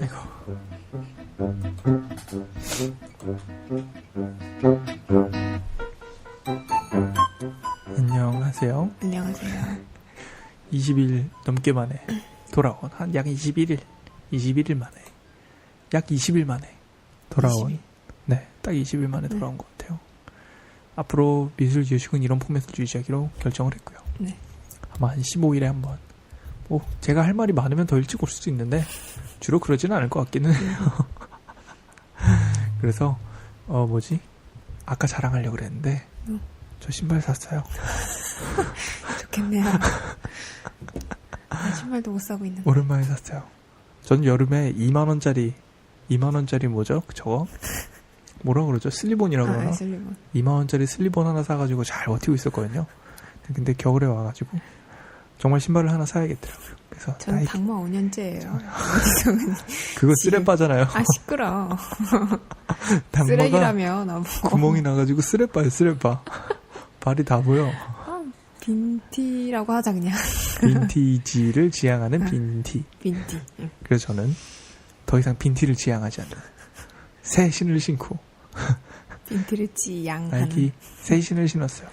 아이고. 안녕하세요. 안녕하세요. 20일 넘게 만에 돌아온 한 약 21일, 21일 만에 약 20일 만에 돌아온 20일. 네, 딱 20일 만에 돌아온 것 같아요. 앞으로 미술 교식은 이런 포맷을 유지하기로 결정을 했고요. 네. 아마 한 15일에 한 번. 뭐 제가 할 말이 많으면 더 일찍 올 수도 있는데 주로 그러지는 않을 것 같기는 해요. 그래서 어 뭐지? 아까 자랑하려고 그랬는데 음. 저 신발 샀어요. 좋겠네요. 나 신발도 못 사고 있는. 오랜만에 샀어요. 전 여름에 2만 원짜리 2만 원짜리 뭐죠? 저거 뭐라 그러죠? 슬리본이라고 그러나? 아, 슬리본. 2만 원짜리 슬리본 하나 사가지고 잘 버티고 있었거든요. 근데 겨울에 와가지고 정말 신발을 하나 사야겠더라고요. 그래서 저는 당마 5년째예요. 어디서 그거 지금- 쓰레 빠잖아요. 아 시끄러. 쓰레기라며 나보고. 구멍이 나가지고 쓰레 빠요 쓰레 빠. 발이 다 보여. 아, 빈티라고 하자 그냥. 빈티지를 지향하는 빈티. 빈티. 응. 그래서 저는 더 이상 빈티를 지향하지 않는 새 신을 신고 빈티를 지양하는. 나이키 새 신을 신었어요.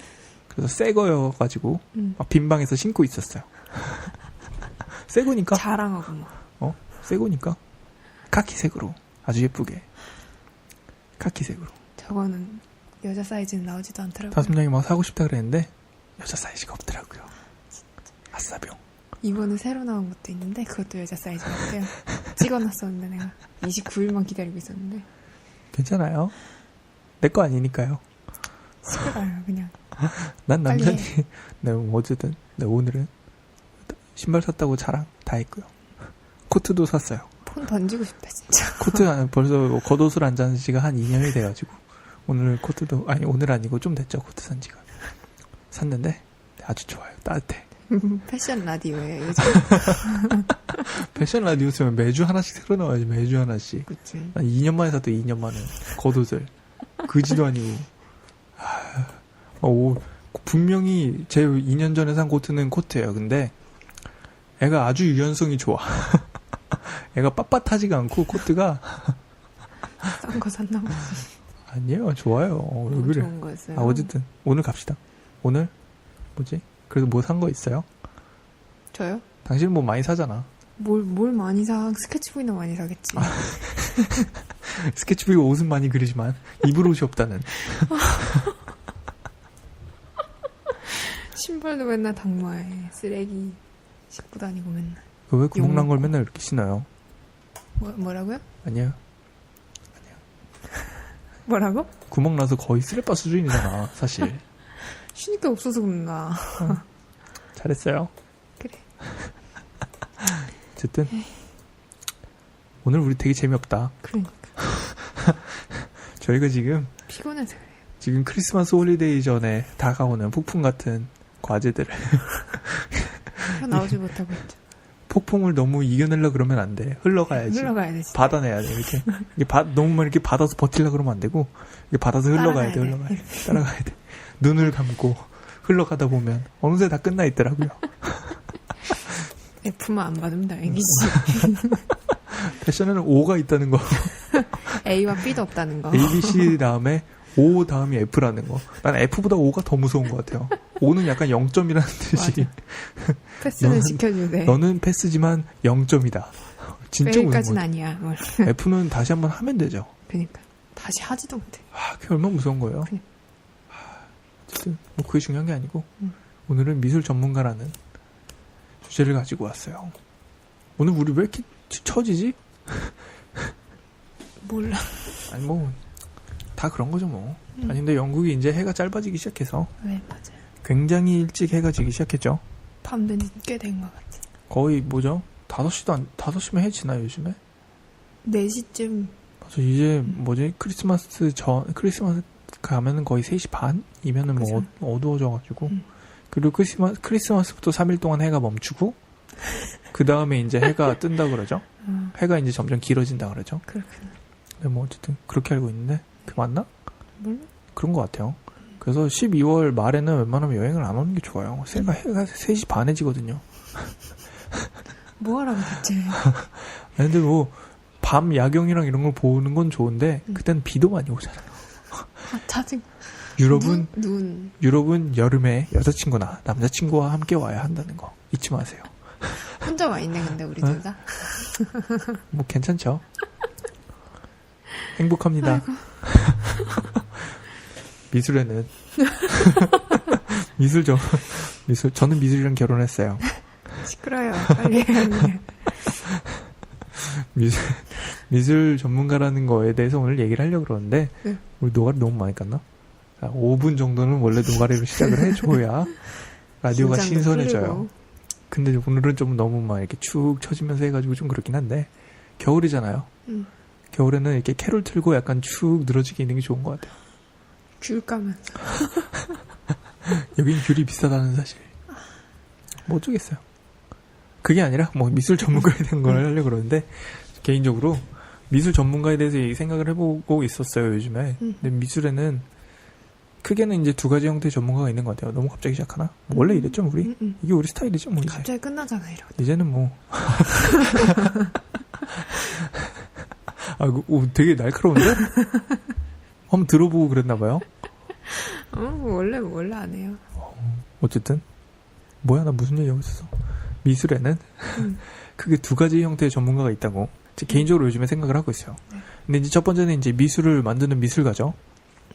그래서 새 거여가지고 음. 막 빈방에서 신고 있었어요. 새 거니까 자랑하고 뭐. 새 거니까 카키색으로 아주 예쁘게 카키색으로 저거는 여자 사이즈는 나오지도 않더라고요. 다솜양이 막 사고 싶다 그랬는데 여자 사이즈가 없더라고요. 아싸병. 이번에 새로 나온 것도 있는데 그것도 여자 사이즈 같아요. 찍어놨었는데 내가 29일만 기다리고 있었는데 괜찮아요. 내 거 아니니까요. 시끄러요 그냥. 난 남자니. 네, 뭐 어쨌든 네, 오늘은 신발 샀다고 자랑 다 했고요. 코트도 샀어요. 폰 던지고 싶다 진짜. 코트 안- 벌써 겉옷을 안잔 지가 한 2년이 돼가지고 오늘 코트도 아니 오늘 아니고 좀 됐죠 코트 산 지가 샀는데 아주 좋아요 따뜻해 패션 라디오예요 요즘. 패션 라디오 쓰면 매주 하나씩 새로 나와야지 매주 하나씩 그치. 난 2년 만에 샀더 2년 만에 겉옷을 그지도 아니고 아, 오, 분명히 제 2년 전에 산 코트는 코트예요. 근데 애가 아주 유연성이 좋아. 애가 빳빳하지가 않고 코트가. 싼 거 샀나 보지. 아니에요. 좋아요. 어, 왜 그래 좋은 거였어요. 아 어쨌든 오늘 갑시다. 오늘? 뭐지? 그래도 뭐 산 거 있어요? 저요? 당신 뭐 많이 사잖아. 뭘, 뭘 많이 사, 스케치북이나 많이 사겠지. 아. 스케치북에 옷은 많이 그리지만 입을 옷이 없다는 신발도 맨날 당마에 쓰레기 싣고 다니고 맨날. 그왜 구멍 난 걸. 맨날 이렇게 신어요 뭐, 뭐라고요? 아니에요 뭐라고? 구멍 나서 거의 쓰레빠 수준이잖아 사실 쉬니까 없어서 그런가. 잘했어요 그래. 어쨌든 오늘 우리 되게 재미없다 그러니까. 저희가 지금 피곤해서 그래요. 지금 크리스마스 홀리데이 전에 다가오는 폭풍 같은 과제들을 나오지 못하고 있죠. 폭풍을 너무 이겨내려 그러면 안 돼 흘러가야지 흘러가야 되지. 받아내야 돼 이렇게 이게 받 너무 이렇게 받아서 버틸라 그러면 안 되고 이게 받아서 흘러가야 돼 따라가야 돼. 흘러가야 돼 따라가야 돼 눈을 감고 흘러가다 보면 어느새 다 끝나 있더라고요 F만 안 받으면 다행이지. 패션에는 O가 있다는 거 A와 B도 없다는 거. A, B, C 다음에 O 다음이 F라는 거 난 F보다 O가 더 무서운 것 같아요 O는 약간 0점이라는 뜻이 패스는 너는- 시켜주네. 너는 패스지만 0점이다 진짜 무서운 거 아니야. 뭘. F는 다시 한번 하면 되죠 그러니까. 다시 하지도 못해. 아, 그게 얼마나 무서운 거예요. 아, 어쨌든 뭐 그게 중요한 게 아니고 음. 오늘은 미술 전문가라는 주제를 가지고 왔어요. 오늘 우리 왜 이렇게 처- 처지지? 몰라. 아니 뭐 다 그런 거죠 뭐. 음. 아니 근데 영국이 이제 해가 짧아지기 시작해서 네, 맞아요. 굉장히 일찍 해가 지기 시작했죠. 밤도 늦게 된 것 같아. 거의 뭐죠? 5시도 안 5시면 해 지나요 요즘에? 4시쯤 맞아 이제 뭐지 크리스마스 전 크리스마스 가면은 거의 3시 반이면은 뭐 그죠. 어, 어두워져가지고 음. 그리고 크리스마스 크리스마스부터 3일 동안 해가 멈추고 그 다음에 이제 해가 뜬다 그러죠. 어, 해가 이제 점점 길어진다 그러죠. 그렇구나. 근데 뭐 어쨌든 그렇게 알고 있는데 그 맞나? 몰라? 그런 것 같아요. 그래서 12월 말에는 웬만하면 여행을 안 오는 게 좋아요. 새가 해가 3시 반에 지거든요. 뭐 하라고 대체. 아니, 근데 뭐, 밤 야경이랑 이런 걸 보는 건 좋은데, 음. 그때는 비도 많이 오잖아요. 아, 짜증. 유럽은, 눈, 눈. 유럽은 여름에 여자친구나 남자친구와 함께 와야 한다는 거 잊지 마세요. 혼자 와 있네, 근데 우리 어? 둘 다. 뭐 괜찮죠? 행복합니다. 미술에는 미술 저 미술 저는 미술이랑 결혼했어요. 시끄러요. 빨리. 미술 미술 전문가라는 거에 대해서 오늘 얘기를 하려고 그러는데 네. 우리 노가리 너무 많이 깠나? 자, 5분 정도는 원래 노가리로 시작을 해줘야 라디오가 신선해져요. 풀리고. 근데 오늘은 좀 너무 막 이렇게 축 처지면서 해가지고 좀 그렇긴 한데 겨울이잖아요. 음. 겨울에는 이렇게 캐롤 틀고 약간 축 늘어지게 있는 게 좋은 것 같아요. 귤 까면서. 여긴 귤이 비싸다는 사실. 뭐 어쩌겠어요. 그게 아니라 뭐 미술 전문가에 대한 걸 하려고 그러는데 개인적으로 미술 전문가에 대해서 이 생각을 해보고 있었어요 요즘에. 음. 근데 미술에는 크게는 이제 두 가지 형태의 전문가가 있는 것 같아요. 너무 갑자기 시작하나? 뭐 원래 이랬죠 우리. 음, 음. 이게 우리 스타일이죠 뭐 이제. 갑자기 끝나잖아, 이러고. 이제는 뭐. 아, 그, 오, 되게 날카로운데? 한번 들어보고 그랬나 봐요. 어, 뭐 원래, 원래 안 해요. 어쨌든. 뭐야, 나 무슨 얘기하고 있었어. 미술에는 음. 크게 두 가지 형태의 전문가가 있다고. 제 개인적으로 요즘에 생각을 하고 있어요. 근데 이제 첫 번째는 이제 미술을 만드는 미술가죠.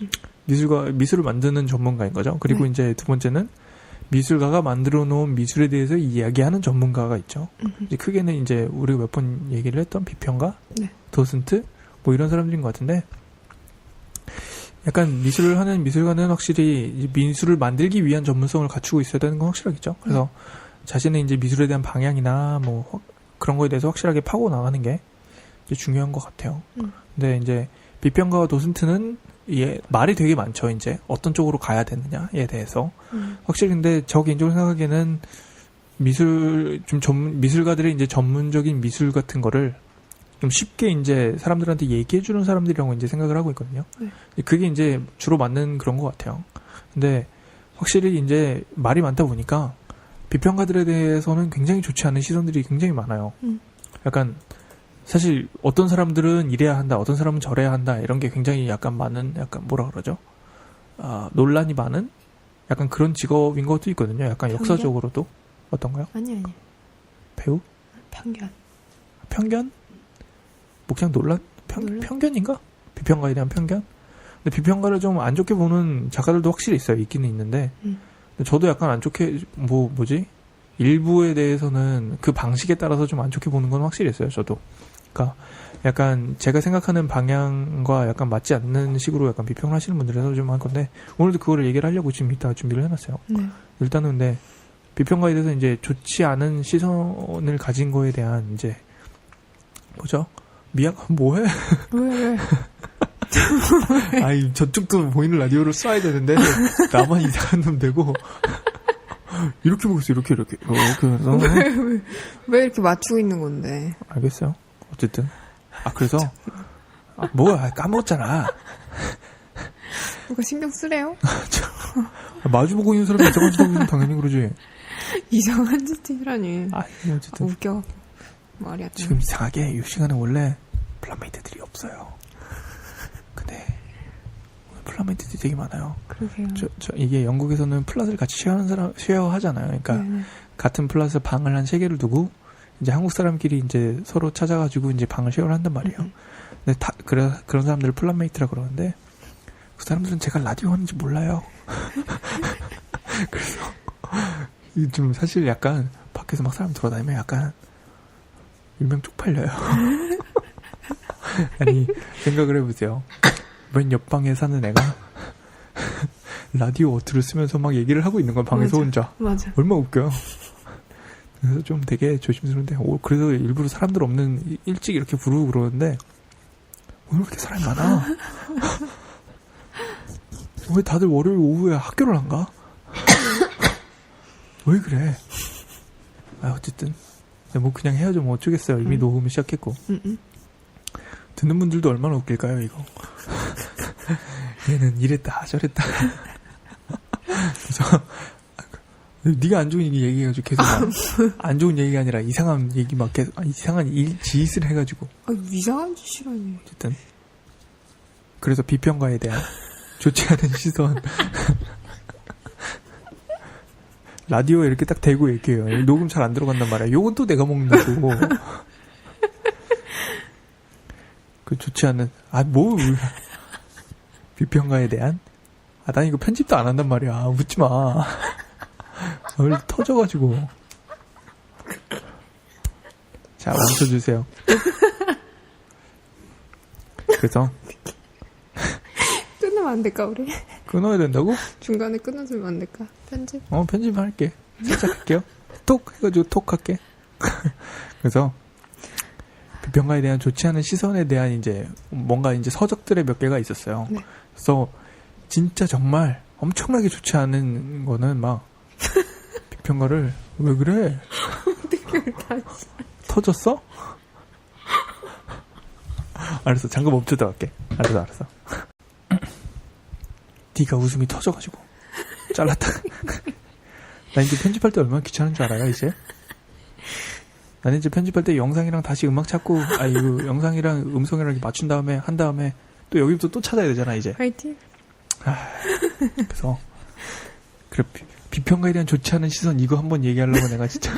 음. 미술가, 미술을 만드는 전문가인 거죠. 그리고 네. 이제 두 번째는 미술가가 만들어 놓은 미술에 대해서 이야기하는 전문가가 있죠. 음. 이제 크게는 이제 우리가 몇 번 얘기를 했던 비평가, 네. 도슨트 뭐 이런 사람들인 것 같은데 약간 미술을 하는 미술가는 확실히 이 미술을 만들기 위한 전문성을 갖추고 있어야 되는 건 확실하겠죠. 그래서 자신의 이제 미술에 대한 방향이나 뭐 확- 그런 거에 대해서 확실하게 파고 나가는 게 이제 중요한 것 같아요. 음. 근데 이제 비평가와 도슨트는 예, 말이 되게 많죠. 이제 어떤 쪽으로 가야 되느냐에 대해서 음. 확실히 근데 저 개인적으로 생각하기에는 미술 좀 전문 미술가들의 이제 전문적인 미술 같은 거를 좀 쉽게 이제 사람들한테 얘기해 주는 사람들이라고 이제 생각을 하고 있거든요. 네. 그게 이제 주로 맞는 그런 것 같아요. 근데 확실히 이제 말이 많다 보니까 비평가들에 대해서는 굉장히 좋지 않은 시선들이 굉장히 많아요. 음. 약간 사실 어떤 사람들은 이래야 한다, 어떤 사람은 저래야 한다 이런 게 굉장히 약간 많은 약간 뭐라 그러죠? 아, 논란이 많은 약간 그런 직업인 것도 있거든요. 약간 편견? 역사적으로도 어떤가요? 아니, 아니. 배우? 편견. 편견? 목장 논란? 편, 논란? 편견인가? 비평가에 대한 편견? 근데 비평가를 좀 안 좋게 보는 작가들도 확실히 있어요. 있기는 있는데. 음. 근데 저도 약간 안 좋게, 뭐, 뭐지? 일부에 대해서는 그 방식에 따라서 좀 안 좋게 보는 건 확실히 있어요. 저도. 그러니까 약간 제가 생각하는 방향과 약간 맞지 않는 식으로 약간 비평을 하시는 분들에서 좀할 건데 오늘도 그거를 얘기를 하려고 지금 이따 준비를 해놨어요. 네. 일단은 근데 비평가에 대해서 이제 좋지 않은 시선을 가진 거에 대한 이제 뭐죠? 미안 뭐해? 왜, 왜? 아이 저쪽도 보이는 라디오를 쏴야 되는데 나만 이상한 놈 되고 이렇게 보고 있어 이렇게 이렇게 이렇게 해서 왜, 왜, 왜 이렇게 맞추고 있는 건데? 알겠어요. 어쨌든 아 그래서 아, 뭐야 까먹었잖아. 누가 신경 쓰래요? 아, 마주보고 있는 사람이 이상한 짓 있으면 당연히 그러지. 이상한 짓이라니. 아 어쨌든 웃겨. 말이 안 돼. 지금 이상하게 이 시간에 원래 플라메이트들이 없어요. 근데 오늘 플라메이트들이 되게 많아요. 그러게요. 저, 저 이게 영국에서는 플랫을 같이 쉐어하는 사람 쉐어 하잖아요. 그러니까 네, 네. 같은 플랫에 방을 한 세 개를 두고 이제 한국 사람끼리 이제 서로 찾아가지고 이제 방을 쉐어를 한단 말이에요. 음, 근데 다 그래 그런 사람들을 플랫메이트라 그러는데 그 사람들은 제가 라디오 하는지 몰라요. 그래서 이좀 사실 약간 밖에서 막 사람 돌아다니면 약간 일명 쪽팔려요. 아니 생각을 해보세요. 맨 옆방에 사는 애가 라디오 어투를 쓰면서 막 얘기를 하고 있는 거야 방에서 맞아. 혼자. 맞아. 얼마나 웃겨요. 그래서 좀 되게 조심스러운데, 오, 그래서 일부러 사람들 없는 이- 일찍 이렇게 부르고 그러는데, 오늘 왜 이렇게 사람이 많아? 왜 다들 월요일 오후에 학교를 안 가? 왜 그래? 아, 어쨌든. 뭐 그냥 헤어져 뭐 어쩌겠어요. 이미 음. 녹음을 시작했고. 응, 응. 듣는 분들도 얼마나 웃길까요, 이거? 얘는 이랬다, 저랬다. 그래서, 네가 안 좋은 얘기 얘기해가지고 계속 막안 좋은 얘기가 아니라 이상한 얘기 막 계속 아, 이상한 일, 짓을 해가지고. 아, 이상한 짓이라니. 어쨌든. 그래서 비평가에 대한 좋지 않은 시선. 라디오에 이렇게 딱 대고 얘기해요. 녹음 잘 안 들어간단 말이야. 요건 또 내가 먹는다고. 그 좋지 않은 아뭐 비평가에 대한? 아 난 이거 편집도 안 한단 말이야. 웃지 마 얼 터져가지고 자 멈춰주세요 그래서 끊으면 안 될까, 우리? 끊어야 된다고? 중간에 끊어주면 안 될까? 편집? 어, 편집할게. 살짝 할게요. 톡! 해가지고 톡 할게. 그래서, 비평가에 대한 좋지 않은 시선에 대한 이제, 뭔가 이제 서적들의 몇 개가 있었어요. 네. 그래서, 진짜 정말 엄청나게 좋지 않은 거는 막, 비 평가를, 왜 그래? 터졌어? 알았어. 잠깐 멈추다 갈게. 알았어, 알았어. 네가 웃음이 터져가지고 잘랐다. 나 이제 편집할 때 얼마나 귀찮은 줄 알아요, 이제? 나는 이제 편집할 때 영상이랑 다시 음악 찾고, 아, 이거 영상이랑 음성이랑 맞춘 다음에, 한 다음에, 또 여기부터 또 찾아야 되잖아, 이제. 화이팅! 그래서, 그래, 비, 비평가에 대한 좋지 않은 시선, 이거 한번 얘기하려고 내가 진짜.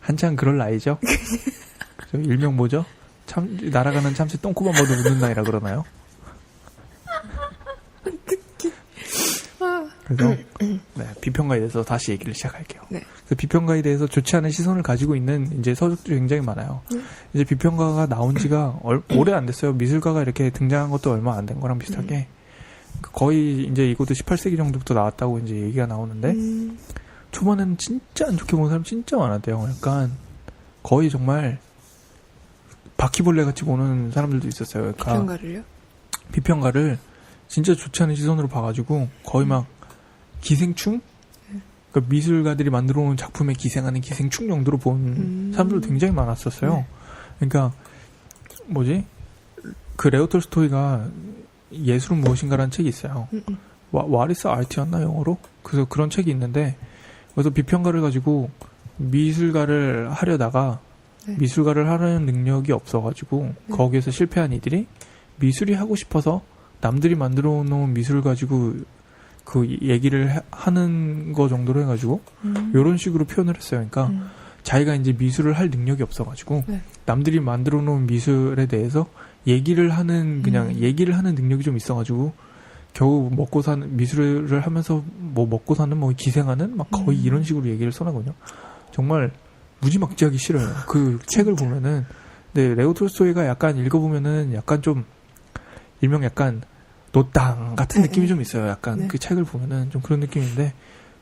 한창 그럴 나이죠? 저 일명 뭐죠? 참, 날아가는 참새 똥꼬만 봐도 웃는 나이라 그러나요? 아, 그래서 네, 비평가에 대해서 다시 얘기를 시작할게요. 네. 그 비평가에 대해서 좋지 않은 시선을 가지고 있는 이제 서적들이 굉장히 많아요. 네. 이제 비평가가 나온 지가 얼- 오래 안 됐어요. 미술가가 이렇게 등장한 것도 얼마 안 된 거랑 비슷하게 그 거의 이제 이것도 18세기 정도부터 나왔다고 이제 얘기가 나오는데 음, 초반에는 진짜 안 좋게 본 사람 진짜 많았대요. 약간 거의 정말 바퀴벌레 같이 보는 사람들도 있었어요. 그러니까 비평가를요? 비평가를 진짜 좋지 않은 시선으로 봐가지고 거의 막 기생충? 그러니까 미술가들이 만들어 놓은 작품에 기생하는 기생충 정도로 본 음. 사람들도 굉장히 많았었어요. 네. 그러니까 뭐지? 그 레오 톨스토이가 예술은 무엇인가라는 책이 있어요. 음, 음. 와, 와리스 아르티였나 영어로? 그래서 그런 책이 있는데 그래서 비평가를 가지고 미술가를 하려다가 네. 미술가를 하려는 능력이 없어가지고 네. 거기에서 실패한 이들이 미술이 하고 싶어서 남들이 만들어 놓은 미술을 가지고 그 얘기를 해- 하는 거 정도로 해가지고 음. 이런 식으로 표현을 했어요. 그러니까 음. 자기가 이제 미술을 할 능력이 없어가지고 네. 남들이 만들어 놓은 미술에 대해서 얘기를 하는 그냥 음. 얘기를 하는 능력이 좀 있어가지고 겨우 먹고 사는 미술을 하면서 뭐 먹고 사는 뭐 기생하는 막 거의 음. 이런 식으로 얘기를 써나거든요. 정말 무지막지하기 싫어요. 그 책을 보면은 근데 레오 톨스토이가 약간 읽어보면은 약간 좀 일명 약간 노땅 같은 네, 느낌이 네. 좀 있어요. 약간 네. 그 책을 보면은 좀 그런 느낌인데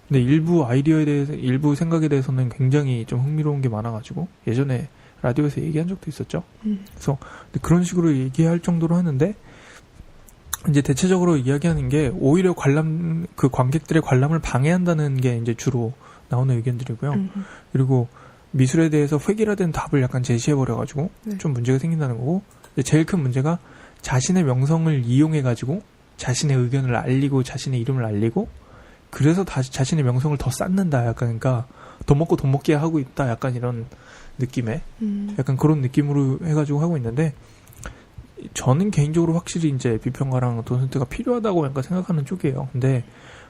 근데 일부 아이디어에 대해서 일부 생각에 대해서는 굉장히 좀 흥미로운 게 많아가지고 예전에 라디오에서 얘기한 적도 있었죠. 음. 그래서 그런 식으로 얘기할 정도로 하는데 이제 대체적으로 이야기하는 게 오히려 관람 그 관객들의 관람을 방해한다는 게 이제 주로 나오는 의견들이고요. 음, 음. 그리고 미술에 대해서 획일화된 답을 약간 제시해 버려 가지고 네. 좀 문제가 생긴다는 거고 제일 큰 문제가 자신의 명성을 이용해 가지고 자신의 의견을 알리고 자신의 이름을 알리고 그래서 다시 자신의 명성을 더 쌓는다 약간 그러니까 돈 먹고 돈 먹게 하고 있다 약간 이런 느낌의 음. 약간 그런 느낌으로 해가지고 하고 있는데 저는 개인적으로 확실히 이제 비평가랑 돈센트가 필요하다고 약간 생각하는 쪽이에요. 근데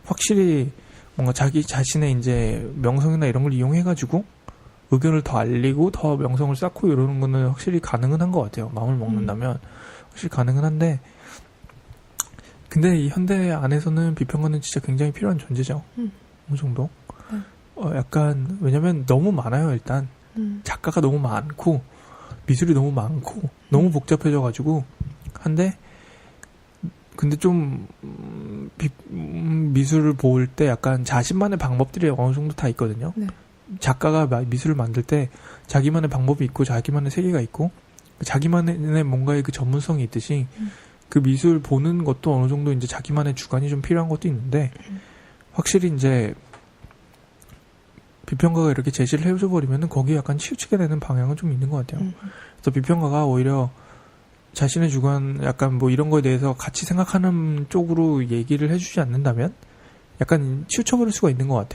확실히 뭔가 자기 자신의 이제 명성이나 이런 걸 이용해가지고 의견을 더 알리고 더 명성을 쌓고 이러는 거는 확실히 가능은 한 것 같아요. 마음을 먹는다면 확실히 가능은 한데 근데 이 현대 안에서는 비평가는 진짜 굉장히 필요한 존재죠. 음. 어느 정도. 네. 어, 약간 왜냐면 너무 많아요 일단. 음. 작가가 너무 많고 미술이 너무 많고 너무 복잡해져 가지고 한데 근데 좀 음, 비- 음, 미술을 볼 때 약간 자신만의 방법들이 어느 정도 다 있거든요. 네. 작가가 마- 미술을 만들 때 자기만의 방법이 있고 자기만의 세계가 있고 자기만의 뭔가의 그 전문성이 있듯이 음. 그 미술 보는 것도 어느 정도 이제 자기만의 주관이 좀 필요한 것도 있는데 음. 확실히 이제 비평가가 이렇게 제시를 해줘 버리면은 거기에 약간 치우치게 되는 방향은 좀 있는 것 같아요. 음. 그래서 비평가가 오히려 자신의 주관 약간 뭐 이런 거에 대해서 같이 생각하는 쪽으로 얘기를 해주지 않는다면 약간 치우쳐버릴 수가 있는 것 같아요.